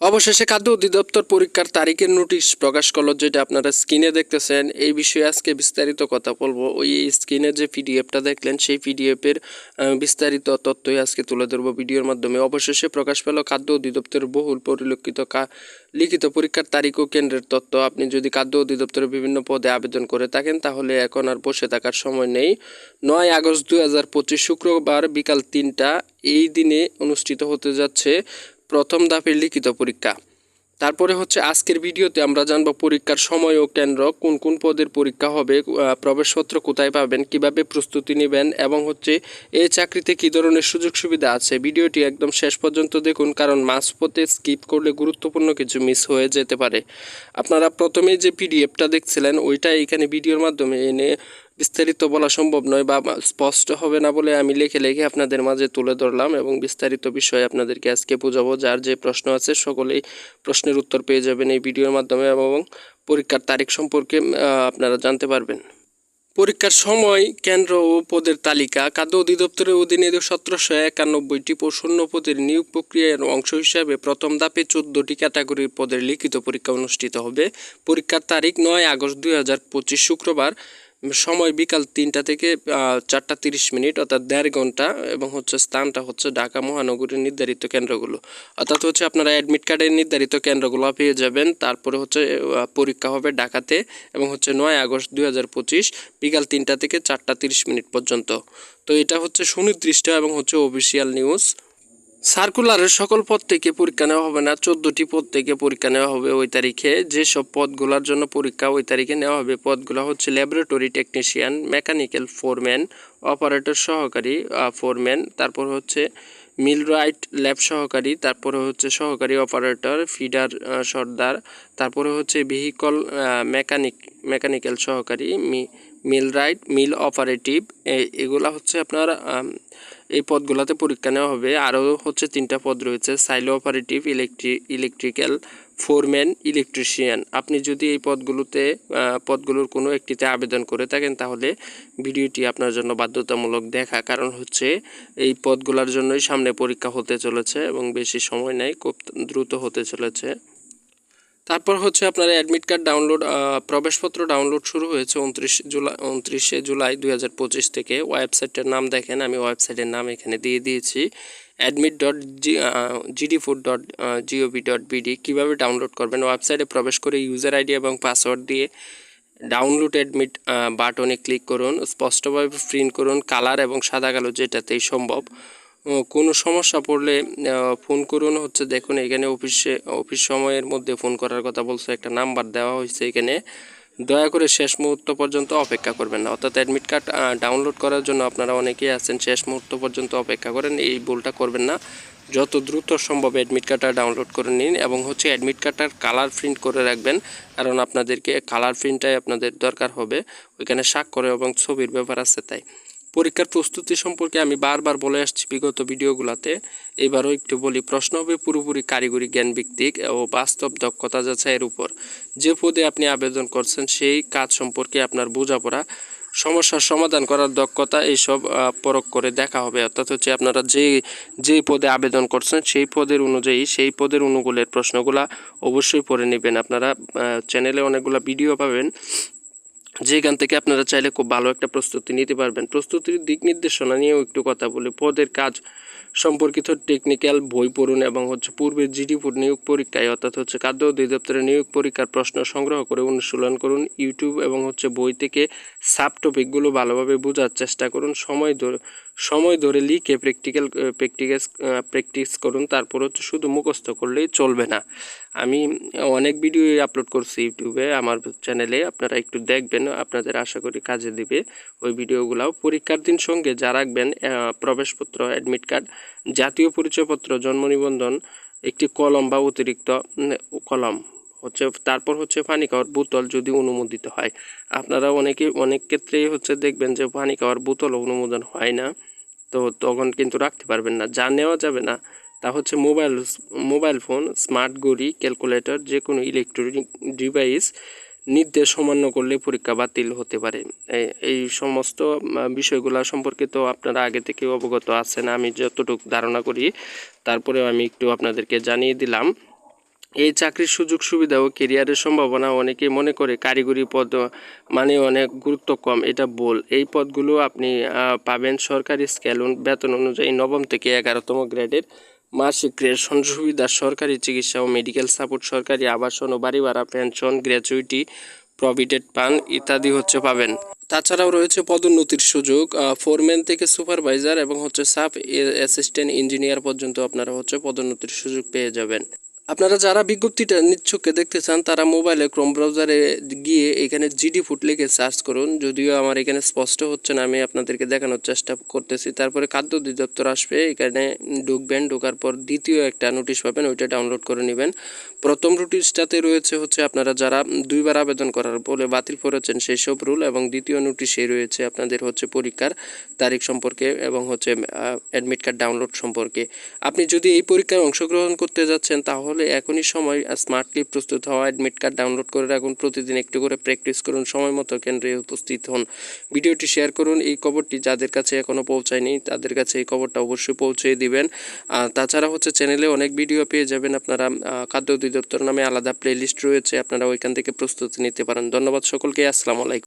অবশেষে খাদ্য অধিদপ্তর পরীক্ষার তারিখের নোটিশ প্রকাশ করল, যেটা আপনারা স্ক্রিনে দেখতেছেন। এই বিষয়ে আজকে বিস্তারিত কথা বলব। ওই স্ক্রিনে যে পিডিএফটা দেখলেন, সেই পিডিএফের বিস্তারিত তথ্যই আজকে তুলে ধরবো ভিডিওর মাধ্যমে। অবশেষে প্রকাশ পেল খাদ্য অধিদপ্তরের বহুল পরিলক্ষিত লিখিত পরীক্ষার তারিখ ও কেন্দ্রের তথ্য। আপনি যদি খাদ্য অধিদপ্তরের বিভিন্ন পদে আবেদন করে থাকেন, তাহলে এখন আর বসে থাকার সময় নেই। নয় আগস্ট দুই হাজার পঁচিশ শুক্রবার বিকাল তিনটা এই দিনে অনুষ্ঠিত হতে যাচ্ছে প্রথম ধাপের লিখিত পরীক্ষা। তারপরে হচ্ছে আজকের ভিডিওতে আমরা জানব পরীক্ষার সময় ও কেন্দ্র, কোন কোন পদের পরীক্ষা হবে প্রবেশপত্র কোথায় পাবেন, কীভাবে প্রস্তুতি নেবেন এবং হচ্ছে এই চাকরিতে কী ধরনের সুযোগ সুবিধা আছে। ভিডিওটি একদম শেষ পর্যন্ত দেখুন, কারণ মাঝপথে স্কিপ করলে গুরুত্বপূর্ণ কিছু মিস হয়ে যেতে পারে। আপনারা প্রথমে যে পিডিএফটা দেখছিলেন, ওইটা এখানে ভিডিওর মাধ্যমে এনে বিস্তারিত বলা সম্ভব নয় বা স্পষ্ট হবে না বলে আমি লেখে লেখে আপনাদের মাঝে তুলে ধরলাম এবং বিস্তারিত বিষয়ে আপনাদেরকে আজকে বোঝাবো। যার যে প্রশ্ন আছে সকলেই প্রশ্নের উত্তর পেয়ে যাবেন এই ভিডিওর মাধ্যমে এবং পরীক্ষার তারিখ সম্পর্কে আপনারা জানতে পারবেন। পরীক্ষার সময় কেন্দ্র ও পদের তালিকা। খাদ্য অধিদপ্তরের অধীনে সতেরোশো একানব্বইটি শূন্য পদের নিয়োগ প্রক্রিয়ার অংশ হিসাবে প্রথম ধাপে চোদ্দটি ক্যাটাগরির পদের লিখিত পরীক্ষা অনুষ্ঠিত হবে। পরীক্ষার তারিখ নয় আগস্ট দুই হাজার পঁচিশ শুক্রবার। সময় বিকাল তিনটা থেকে চারটা তিরিশ মিনিট, অর্থাৎ দেড় ঘণ্টা, এবং হচ্ছে স্থানটা হচ্ছে ঢাকা মহানগরীর নির্ধারিত কেন্দ্রগুলো। অর্থাৎ হচ্ছে আপনারা অ্যাডমিট কার্ডের নির্ধারিত কেন্দ্রগুলো পেয়ে যাবেন। তারপরে হচ্ছে পরীক্ষা হবে ঢাকাতে, এবং হচ্ছে নয় আগস্ট দুই হাজার পঁচিশ, বিকাল তিনটা থেকে চারটা তিরিশ মিনিট পর্যন্ত। তো এটা হচ্ছে সুনির্দিষ্ট এবং হচ্ছে অফিসিয়াল নিউজ সার্কুলারের সকল পদ থেকে পরীক্ষা নেওয়া হবে না, চোদ্দটি পদ থেকে পরীক্ষা নেওয়া হবে ওই তারিখে। যেসব পদগুলোর জন্য পরীক্ষা ওই তারিখে নেওয়া হবে, পদগুলো হচ্ছে laboratory technician, mechanical foreman, operator সহকারী ফোরম্যান, তারপর হচ্ছে মিলরাইট ল্যাব সহকারী, তারপরে হচ্ছে সহকারী অপারেটর, ফিডার সর্দার, তারপরে হচ্ছে ভেহিকল মেকানিক, মেকানিক্যাল সহকারী মিলরাইট, মিল অপারেটিভ এগুলা হচ্ছে আপনার এই পদগুলোতে পরীক্ষা নেওয়া হবে। আরও হচ্ছে তিনটা পদ রয়েছে silo operative electri electrical foreman electrician আপনি যদি এই পদগুলোতে পদগুলোর কোনো একটিতে আবেদন করে থাকেন, তাহলে ভিডিওটি আপনার জন্য বাধ্যতামূলক দেখা। কারণ হচ্ছে এই পদগুলোর জন্যই সামনে পরীক্ষা হতে চলেছে এবং বেশি সময় নেই, খুব দ্রুত হতে চলেছে। তারপর হচ্ছে আপনার অ্যাডমিট কার্ড ডাউনলোড প্রবেশপত্র ডাউনলোড শুরু হয়েছে উনত্রিশ জুলাই, উনত্রিশে জুলাই দুই হাজার পঁচিশ থেকে। ওয়েবসাইটের নাম দেখেন, আমি ওয়েবসাইটের নাম এখানে দিয়ে দিয়েছি। Admit dot GD food dot GOV dot BD কীভাবে ডাউনলোড করবেন? ওয়েবসাইটে প্রবেশ করে ইউজার আইডি এবং পাসওয়ার্ড দিয়ে ডাউনলোড অ্যাডমিট বাটনে ক্লিক করুন। স্পষ্টভাবে প্রিন্ট করুন। কালার এবং সাদা কালো যেটাতেই সম্ভব। কোনো সমস্যা পড়লে ফোন করুন। হচ্ছে দেখুন, এখানে অফিসে, অফিস সময়ের মধ্যে ফোন করার কথা বলছে, একটা নাম্বার দেওয়া হয়েছে এখানে। দয়া করে শেষ মুহূর্ত পর্যন্ত অপেক্ষা করবেন না। অর্থাৎ অ্যাডমিট কার্ড ডাউনলোড করার জন্য আপনারা অনেকেই আছেন, শেষ মুহূর্ত পর্যন্ত অপেক্ষা করেন, এই ভুলটা করবেন না। যত দ্রুত সম্ভব অ্যাডমিট কার্ডটা ডাউনলোড করে নিন এবং হচ্ছে অ্যাডমিট কার্ডটার কালার প্রিন্ট করে রাখবেন, কারণ আপনাদেরকে কালার প্রিন্টটাই আপনাদের দরকার হবে। ওইখানে স্বাক্ষর এবং ছবির ব্যাপার আছে তাই। পরীক্ষার প্রস্তুতি সম্পর্কে আমি বারবার বলে আসছি বিগত ভিডিওগুলোতে। এবারও একটু বলি, প্রশ্ন হবে পুরোপুরি কারিগরি জ্ঞান ভিত্তিক ও বাস্তব দক্ষতা যাচাইয়ের উপর। যে পদে আপনি আবেদন করছেন, সেই কাজ সম্পর্কে আপনার বোঝাপড়া, সমস্যার সমাধান করার দক্ষতা এইসব পরখ করে দেখা হবে। অর্থাৎ হচ্ছে আপনারা যে যে পদে আবেদন করছেন, সেই পদের অনুযায়ী, সেই পদের অনুকূলের প্রশ্নগুলা অবশ্যই পড়ে নেবেন। আপনারা চ্যানেলে অনেকগুলো ভিডিও পাবেন। যেখান থেকে আপনারা চাইলে খুব ভালো একটা প্রস্তুতি নিতে পারবেন। প্রস্তুতির দিক নির্দেশনা নিয়েও একটু কথা বলি। পদের কাজ সম্পর্কিত টেকনিক্যাল বই পড়ুন এবং হচ্ছে পূর্বে জিডি নিয়োগ পরীক্ষায় অর্থাৎ হচ্ছে খাদ্য অধিদপ্তরের নিয়োগ পরীক্ষার প্রশ্ন সংগ্রহ করে অনুশীলন করুন ইউটিউব এবং হচ্ছে বই থেকে সাব টপিকগুলো ভালোভাবে বোঝার চেষ্টা করুন। সময় ধরে সময় ধরে লিখে প্র্যাকটিক্যাল প্র্যাকটিক্যাস প্র্যাকটিস করুন, তারপর হচ্ছে শুধু মুখস্থ করলেই চলবে না। আমি অনেক ভিডিও আপলোড করছি ইউটিউবে, আমার চ্যানেলে আপনারা একটু দেখবেন, আপনাদের আশা করি কাজে দিবে। ওই ভিডিওগুলাও পরীক্ষার দিন সঙ্গে যা রাখবেন প্রবেশপত্র অ্যাডমিট কার্ড জাতীয় পরিচয়পত্র, জন্ম নিবন্ধন, একটি কলম বা অতিরিক্ত কলম, হচ্ছে, তারপর হচ্ছে পানি খাওয়ার বোতল যদি অনুমোদিত হয়। আপনারা অনেকে, অনেক ক্ষেত্রেই হচ্ছে দেখবেন যে পানি খাওয়ার বোতল অনুমোদন হয় না। তো তখন কিন্তু রাখতে পারবেন না, যা নেওয়া যাবে না, তা হচ্ছে মোবাইল মোবাইল ফোন, স্মার্ট ঘড়ি, ক্যালকুলেটর যে কোনো ইলেকট্রনিক ডিভাইস নির্দেশ অমান্য করলে পরীক্ষা বাতিল হতে পারে। এই- সমস্ত বিষয়গুলো সম্পর্কে তো আপনারা আগে থেকে অবগত আছেন, আমি যতটুকু ধারণা করি, তারপরেও আমি একটু আপনাদেরকে জানিয়ে দিলাম। এই চাকরির সুযোগ সুবিধা ও কেরিয়ারের সম্ভাবনা অনেকেই মনে করে কারিগরি পদ মানে অনেক গুরুত্ব কম, এটা ভুল এই পদগুলো আপনি পাবেন সরকারি স্কেল বেতন অনুযায়ী নবম থেকে এগারোতম গ্রেডের মাসিক রেশন সুবিধা, সরকারি চিকিৎসা ও মেডিকেল সাপোর্ট সরকারি আবাসন ও বাড়ি ভাড়া পেনশন গ্র্যাচুইটি প্রভিডেন্ট পান ইত্যাদি হচ্ছে পাবেন। তাছাড়াও রয়েছে পদোন্নতির সুযোগ ফোরম্যান থেকে সুপারভাইজার এবং হচ্ছে সাব অ্যাসিস্ট্যান্ট ইঞ্জিনিয়ার পর্যন্ত আপনারা হচ্ছে পদোন্নতির সুযোগ পেয়ে যাবেন। আপনারা যারা বিজ্ঞপ্তিটা নিচ্ছককে দেখতে চান, তারা মোবাইলে ক্রোম ব্রাউজারে গিয়ে এখানে জিডি ফুট লিখে সার্চ করুন। যদিও আমার এখানে স্পষ্ট হচ্ছে না, আমি আপনাদেরকে দেখানোর চেষ্টা করতেছি। তারপরে খাদ্য অধিদপ্তর আসবে, এখানে ঢুকবেন, ঢোকার পর দ্বিতীয় একটা নোটিশ পাবেন, ওইটা ডাউনলোড করে নেবেন। প্রথম নোটিশটাতে রয়েছে হচ্ছে আপনারা যারা দুইবার আবেদন করার বলে বাতিল করেছেন সেই সব রুল এবং দ্বিতীয় নোটিশে রয়েছে আপনাদের হচ্ছে পরীক্ষার তারিখ সম্পর্কে এবং হচ্ছে অ্যাডমিট কার্ড ডাউনলোড সম্পর্কে। আপনি যদি এই পরীক্ষায় অংশগ্রহণ করতে যাচ্ছেন তাহলে এখনই সময় স্মার্টলি প্রস্তুত হওয়া অ্যাডমিট কার্ড ডাউনলোড করে রাখুন, প্রতিদিন একটু করে প্র্যাকটিস করুন, সময় মতো কেন্দ্রে উপস্থিত হন। ভিডিওটি শেয়ার করুন, এই খবরটি যাদের কাছে এখনও পৌঁছায়নি, তাদের কাছে এই খবরটা অবশ্যই পৌঁছে দিবেন। আর তাছাড়া হচ্ছে চ্যানেলে অনেক ভিডিও পেয়ে যাবেন আপনারা খাদ্য অধিদপ্তর নামে আলাদা প্লেলিস্ট রয়েছে, আপনারা ওইখান থেকে প্রস্তুতি নিতে পারেন। ধন্যবাদ সকলকে, আসসালামু আলাইকুম।